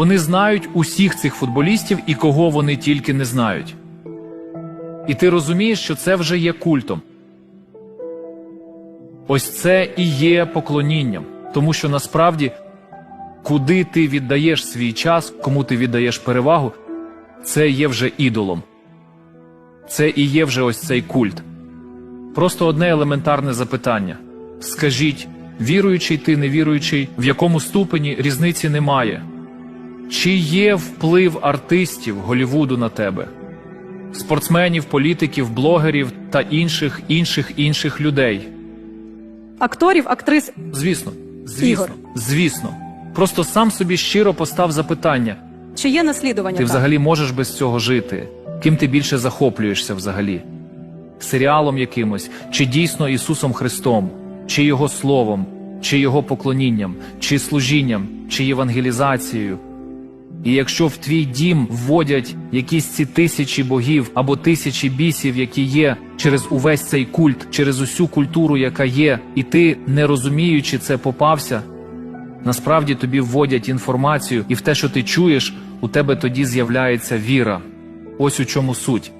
Вони знають усіх цих футболістів і кого вони тільки не знають. І ти розумієш, що це вже є культом. Ось це і є поклонінням, тому що насправді, куди ти віддаєш свій час, кому ти віддаєш перевагу, це є вже ідолом. Це і є вже ось цей культ. Просто одне елементарне запитання: скажіть, віруючий ти, невіруючий, в якому ступені різниці немає? Чи є вплив артистів Голівуду на тебе? Спортсменів, політиків, блогерів та інших інших інших людей? Акторів, актрис. Звісно, звісно, Ігор. звісно. Просто сам собі щиро постав запитання: Чи є наслідування? ти так? взагалі можеш без цього жити? Ким ти більше захоплюєшся взагалі? Серіалом якимось, чи дійсно Ісусом Христом, чи Його Словом, чи Його поклонінням, чи служінням, чи євангелізацією? І якщо в твій дім вводять якісь ці тисячі богів або тисячі бісів, які є через увесь цей культ, через усю культуру, яка є, і ти, не розуміючи це, попався, насправді тобі вводять інформацію, і в те, що ти чуєш, у тебе тоді з'являється віра. Ось у чому суть.